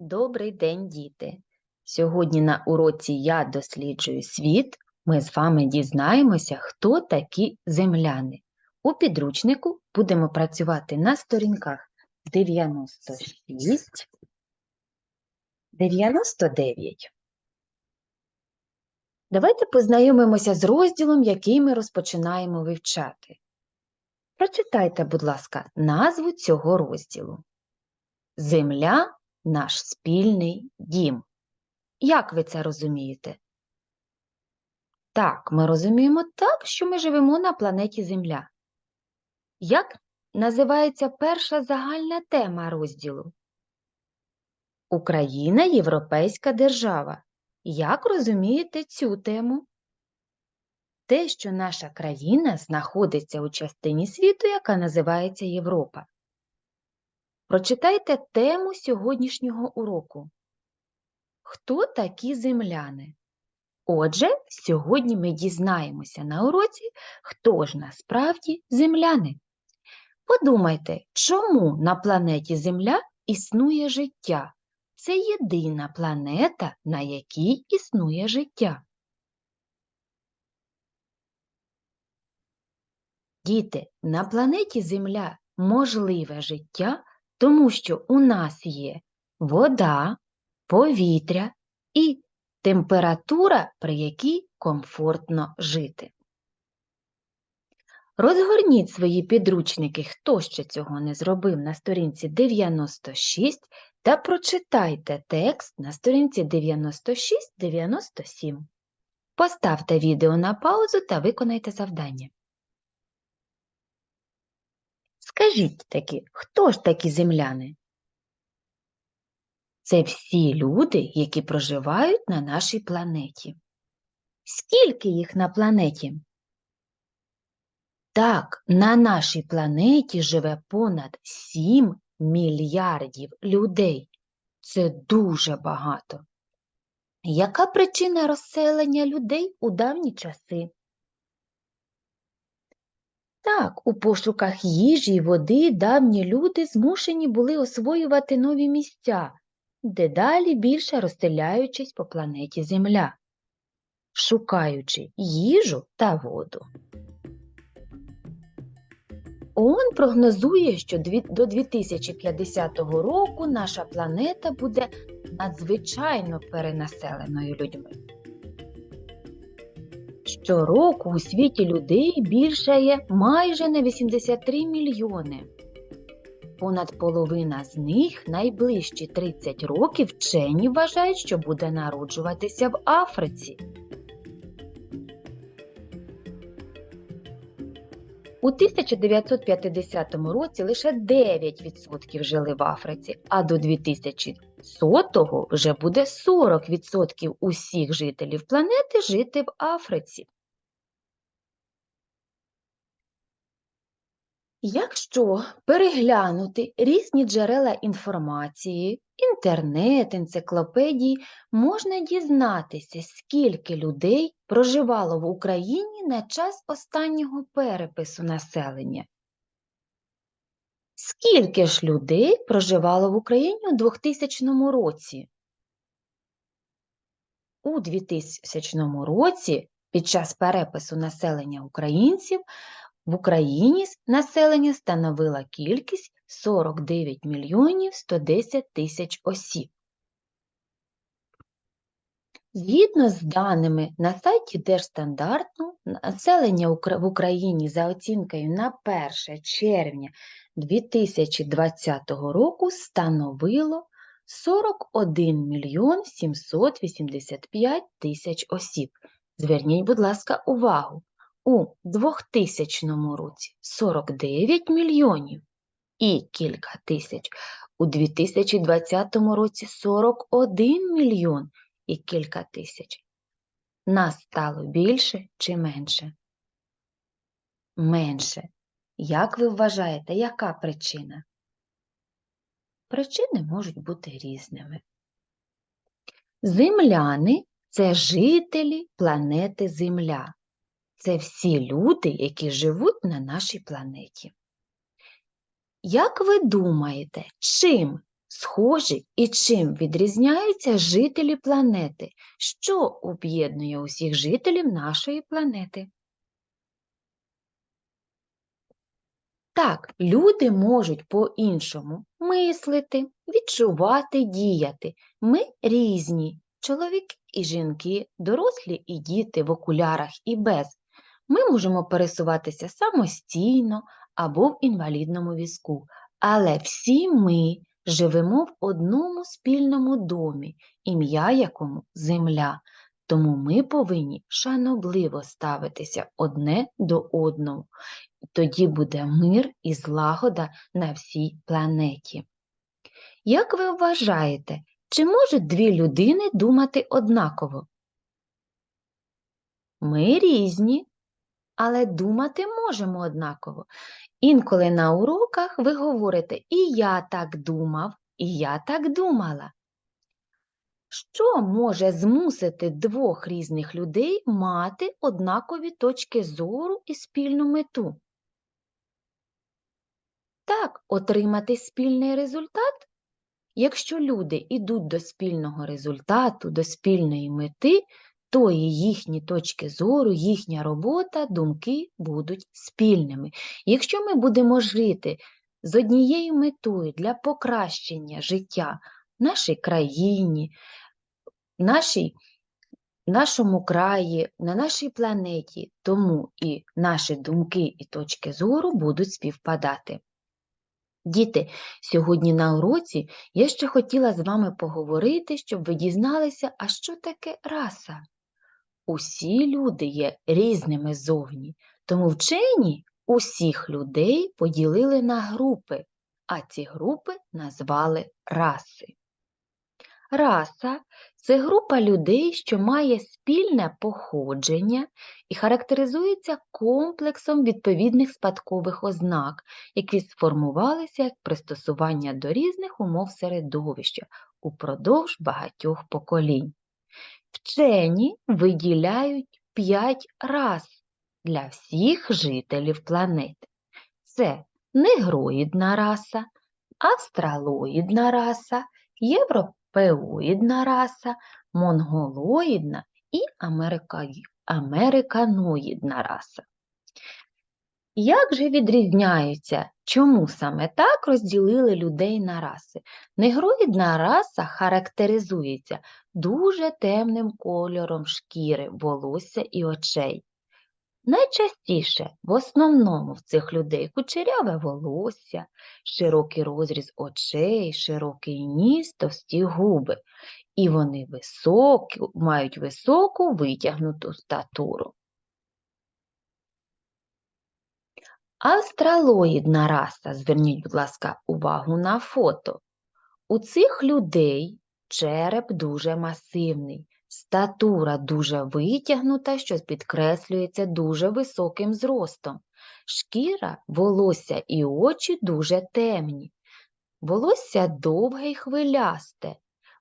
Добрий день, діти! Сьогодні на уроці Я досліджую світ. Ми з вами дізнаємося, хто такі земляни. У підручнику будемо працювати на сторінках 96, 99. Давайте познайомимося з розділом, який ми розпочинаємо вивчати. Прочитайте, будь ласка, назву цього розділу. Земля наш спільний дім. Як ви це розумієте? Так, ми розуміємо так, що ми живемо на планеті Земля. Як називається перша загальна тема розділу? Україна європейська держава. Як розумієте цю тему? Те, що наша країна знаходиться у частині світу, яка називається Європа. Прочитайте тему сьогоднішнього уроку. Хто такі земляни? Отже, сьогодні ми дізнаємося на уроці, хто ж насправді земляни. Подумайте, чому на планеті Земля існує життя? Це єдина планета, на якій існує життя. Діти, на планеті Земля можливе життя, тому що у нас є вода, повітря і температура, при якій комфортно жити. Розгорніть свої підручники, хто ще цього не зробив на сторінці 96 та прочитайте текст на сторінці 96-97. Поставте відео на паузу та виконайте завдання. Скажіть таки, хто ж такі земляни? Це всі люди, які проживають на нашій планеті. Скільки їх на планеті? Так, на нашій планеті живе понад 7 мільярдів людей. Це дуже багато. Яка причина розселення людей у давні часи? Так, у пошуках їжі й води давні люди змушені були освоювати нові місця, дедалі більше розселяючись по планеті Земля, шукаючи їжу та воду. ООН прогнозує, що до 2050 року наша планета буде надзвичайно перенаселеною людьми. Щороку у світі людей більшає майже на 83 мільйони. Понад половина з них найближчі 30 років вчені вважають, що буде народжуватися в Африці. У 1950 році лише 9% жили в Африці, а до 2100-го вже буде 40% усіх жителів планети жити в Африці. Якщо переглянути різні джерела інформації, інтернет, енциклопедії, можна дізнатися, скільки людей проживало в Україні на час останнього перепису населення. Скільки ж людей проживало в Україні у 2000 році? У 2000 році під час перепису населення українців в Україні населення становила кількість 49 мільйонів 110 тисяч осіб. Згідно з даними на сайті Держстандарту, населення в Україні за оцінкою на 1 червня 2020 року становило 41 мільйон 785 тисяч осіб. Зверніть, будь ласка, увагу. У 2000 році 49 мільйонів і кілька тисяч. У 2020 році 41 мільйон і кілька тисяч. Нас стало більше чи менше? Менше. Як ви вважаєте, яка причина? Причини можуть бути різними. Земляни це жителі планети Земля. Це всі люди, які живуть на нашій планеті. Як ви думаєте, чим схожі і чим відрізняються жителі планети? Що об'єднує усіх жителів нашої планети? Так, люди можуть по-іншому мислити, відчувати, діяти. Ми різні чоловіки і жінки, дорослі і діти в окулярах і без. Ми можемо пересуватися самостійно або в інвалідному візку, але всі ми живемо в одному спільному домі, ім'я якому земля. Тому ми повинні шанобливо ставитися одне до одного. Тоді буде мир і злагода на всій планеті. Як ви вважаєте, чи можуть дві людини думати однаково? Ми різні, але думати можемо однаково. Інколи на уроках ви говорите і я так думав, і я так думала. Що може змусити двох різних людей мати однакові точки зору і спільну мету? Так, отримати спільний результат? Якщо люди йдуть до спільного результату, до спільної мети, то і їхні точки зору, їхня робота, думки будуть спільними. Якщо ми будемо жити з однією метою для покращення життя нашій країні, нашій, нашому краї, на нашій планеті, тому і наші думки і точки зору будуть співпадати. Діти, сьогодні на уроці я ще хотіла з вами поговорити, щоб ви дізналися, а що таке раса. Усі люди є різними зовні, тому вчені усіх людей поділили на групи, а ці групи назвали раси. Раса це група людей, що має спільне походження і характеризується комплексом відповідних спадкових ознак, які сформувалися як пристосування до різних умов середовища упродовж багатьох поколінь. Вчені виділяють п'ять рас для всіх жителів планети. Це негроїдна раса, австралоїдна раса, європеоїдна раса, монголоїдна і америка... американоїдна раса. Як же відрізняються, чому саме так розділили людей на раси? Негроїдна раса характеризується дуже темним кольором шкіри, волосся і очей. Найчастіше, в основному в цих людей кучеряве волосся, широкий розріз очей, широкий ніс, товсті губи, і вони високі, мають високу витягнуту статуру. Австралоїдна раса, зверніть, будь ласка, увагу на фото. У цих людей череп дуже масивний, статура дуже витягнута, що підкреслюється дуже високим зростом. Шкіра, волосся і очі дуже темні. Волосся довге й хвилясте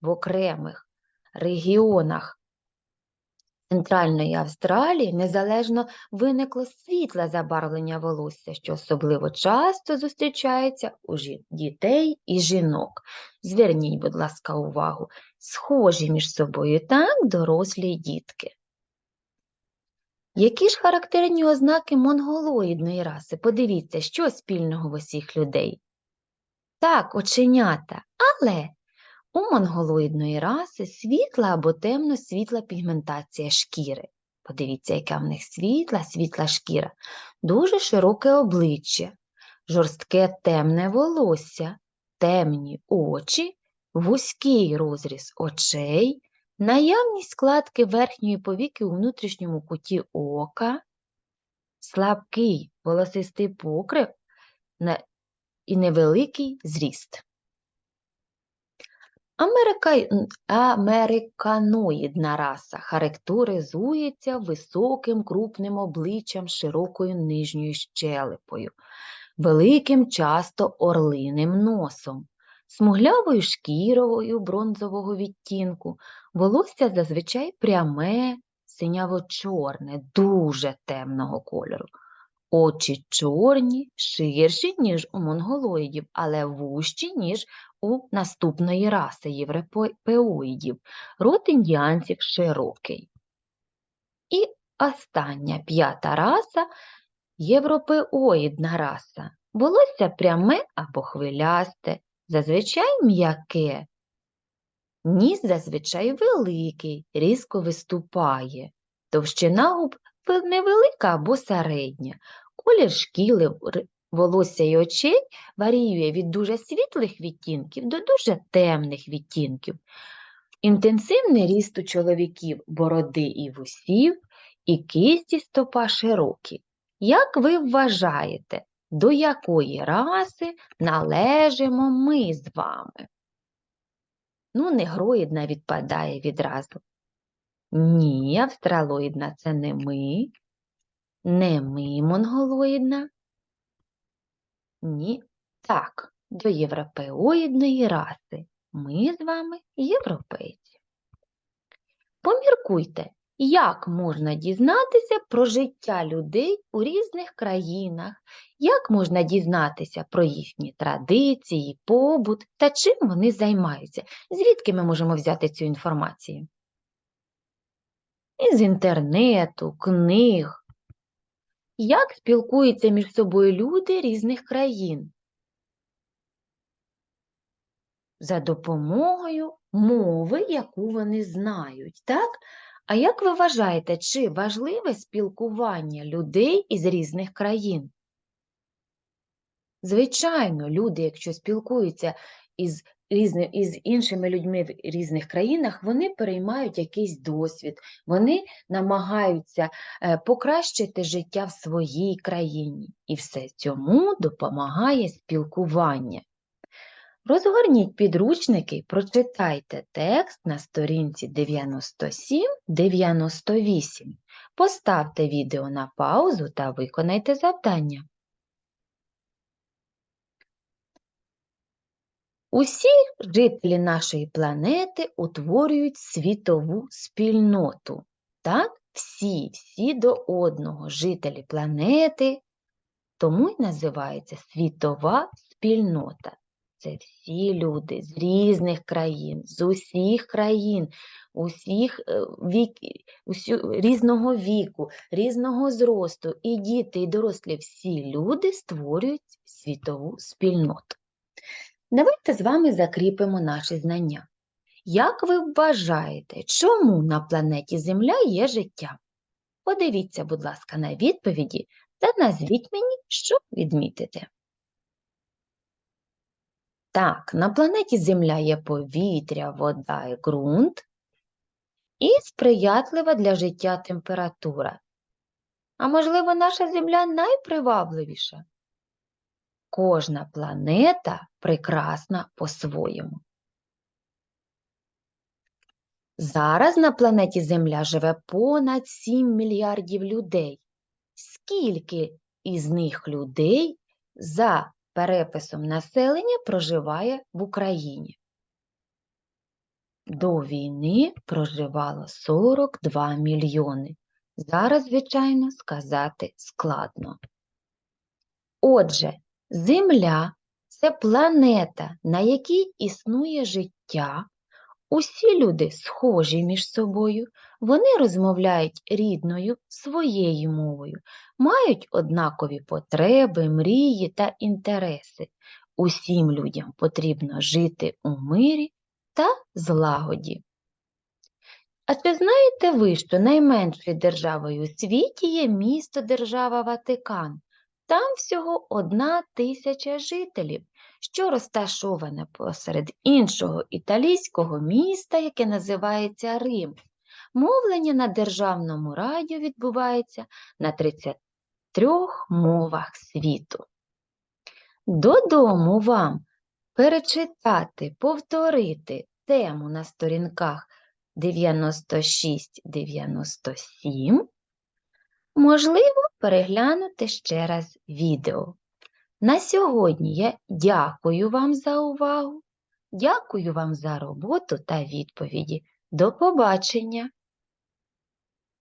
в окремих регіонах Центральної Австралії незалежно виникло світле забарвлення волосся, що особливо часто зустрічається у дітей і жінок. Зверніть, будь ласка, увагу, схожі між собою так дорослі дітки. Які ж характерні ознаки монголоїдної раси? Подивіться, що спільного в усіх людей? Так, оченята, але у монголоїдної раси світла або темно-світла пігментація шкіри. Подивіться, яка в них світла, світла шкіра, дуже широке обличчя, жорстке темне волосся, темні очі, вузький розріз очей, наявність складки верхньої повіки у внутрішньому куті ока, слабкий волосистий покрив і невеликий зріст. Америка... Американоїдна раса характеризується високим крупним обличчям широкою нижньою щелепою, великим часто орлиним носом, смуглявою шкірою бронзового відтінку, волосся зазвичай пряме, синяво-чорне, дуже темного кольору. Очі чорні, ширші, ніж у монголоїдів, але вужчі, ніж у наступної раси європеоїдів. Рот індіанців широкий. І остання п'ята раса європеоїдна раса. Волосся пряме або хвилясте, зазвичай м'яке. Ніс зазвичай великий, різко виступає. Товщина губ невелика або середня. Колір шкіли, волосся і очей варіює від дуже світлих відтінків до дуже темних відтінків. Інтенсивний ріст у чоловіків бороди і вусів, і кисті стопа широкі. Як ви вважаєте, до якої раси належимо ми з вами? Ну, негроїдна відпадає відразу. Ні, австралоїдна це не ми. Не ми монголоїдна. Ні. Так, до європеоїдної раси. Ми з вами європейці. Поміркуйте, як можна дізнатися про життя людей у різних країнах, як можна дізнатися про їхні традиції, побут та чим вони займаються. Звідки ми можемо взяти цю інформацію? Із інтернету, книг. Як спілкуються між собою люди різних країн? За допомогою мови, яку вони знають, так? А як ви вважаєте, чи важливе спілкування людей із різних країн? Звичайно, люди, якщо спілкуються із, різни, із іншими людьми в різних країнах, вони переймають якийсь досвід, вони намагаються е, покращити життя в своїй країні. І все цьому допомагає спілкування. Розгорніть підручники, прочитайте текст на сторінці 97-98. Поставте відео на паузу та виконайте завдання. Усі жителі нашої планети утворюють світову спільноту. Так? Всі, всі до одного жителі планети, тому й називається світова спільнота. Це всі люди з різних країн, з усіх країн, усіх е, вік, усю, різного віку, різного зросту, і діти, і дорослі, всі люди створюють світову спільноту. Давайте з вами закріпимо наші знання. Як ви вважаєте, чому на планеті Земля є життя? Подивіться, будь ласка, на відповіді та назвіть мені, що відмітите. Так, на планеті Земля є повітря, вода і ґрунт і сприятлива для життя температура. А можливо, наша Земля найпривабливіша? Кожна планета прекрасна по-своєму. Зараз на планеті Земля живе понад 7 мільярдів людей. Скільки із них людей за переписом населення проживає в Україні? До війни проживало 42 мільйони. Зараз, звичайно, сказати складно. Отже, Земля це планета, на якій існує життя. Усі люди схожі між собою, вони розмовляють рідною своєю мовою, мають однакові потреби, мрії та інтереси. Усім людям потрібно жити у мирі та злагоді. А чи знаєте ви, що найменшою державою у світі є місто-держава Ватикан? Там всього одна тисяча жителів, що розташоване посеред іншого італійського міста, яке називається Рим. Мовлення на державному радіо відбувається на 33 мовах світу. Додому вам перечитати, повторити тему на сторінках 96-97, можливо, переглянути ще раз відео. На сьогодні я дякую вам за увагу, дякую вам за роботу та відповіді. До побачення!